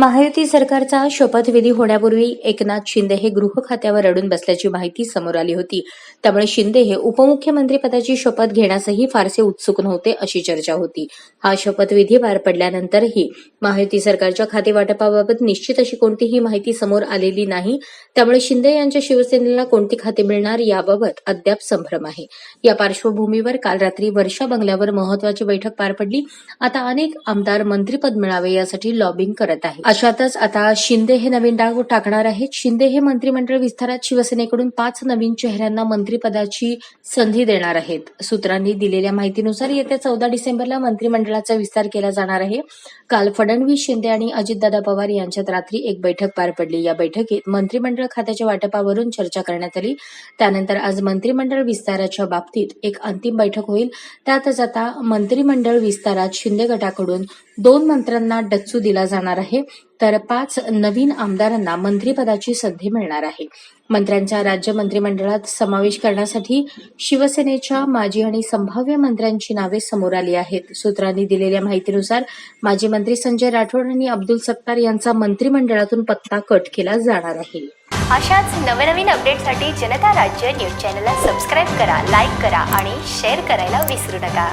महायुती सरकारचा शपथविधी होण्यापूर्वी एकनाथ शिंदे हे गृह खात्यावर अडून बसल्याची माहिती समोर आली होती. त्यामुळे शिंदे हे उपमुख्यमंत्री पदाची शपथ घेण्यासही फारसे उत्सुक नव्हते अशी चर्चा होती. हा शपथविधी पार पडल्यानंतरही महायुती सरकारच्या खातेवाटपाबाबत निश्चित अशी कोणतीही माहिती समोर आलेली नाही. त्यामुळे शिंदे यांच्या शिवसेनेला कोणती खाते मिळणार याबाबत अद्याप संभ्रम आहे. या पार्श्वभूमीवर काल रात्री वर्षा बंगल्यावर महत्वाची बैठक पार पडली. आता अनेक आमदार मंत्रीपद मिळावे यासाठी लॉबिंग करत आहे अशातच आता शिंदे हे नवीन डाग टाकणार आहेत. शिंदे हे मंत्रिमंडळ विस्तारात शिवसेनेकडून पाच नवीन चेहऱ्यांना मंत्रिपदाची संधी देणार आहेत. सूत्रांनी दिलेल्या माहितीनुसार येत्या चौदा डिसेंबरला मंत्रिमंडळाचा विस्तार केला जाणार आहे. काल फडणवीस शिंदे आणि अजितदादा पवार यांच्यात रात्री एक बैठक पार पडली. या बैठकीत मंत्रिमंडळ खात्याच्या वाटपावरून चर्चा करण्यात आली. त्यानंतर आज मंत्रिमंडळ विस्ताराच्या बाबतीत एक अंतिम बैठक होईल. त्यातच आता मंत्रिमंडळ विस्तारात शिंदे गटाकडून दोन मंत्र्यांना डच्चू दिला जाणार आहे तर पाच नवीन आमदारांना मंत्रिपदाची संधी मिळणार आहे. मंत्र्यांच्या राज्य मंत्रिमंडळात समावेश करण्यासाठी शिवसेनेच्या माजी आणि संभाव्य मंत्र्यांची नावे समोर आली आहेत. सूत्रांनी दिलेल्या माहितीनुसार माजी मंत्री संजय राठोड आणि अब्दुल सत्तार यांचा मंत्रिमंडळातून पत्ता कट केला जाणार आहे. अशाच नवनवीन अपडेटसाठी जनता राज्य न्यूज चॅनलला सबस्क्राईब करा लाईक करा आणि शेअर करायला विसरू नका.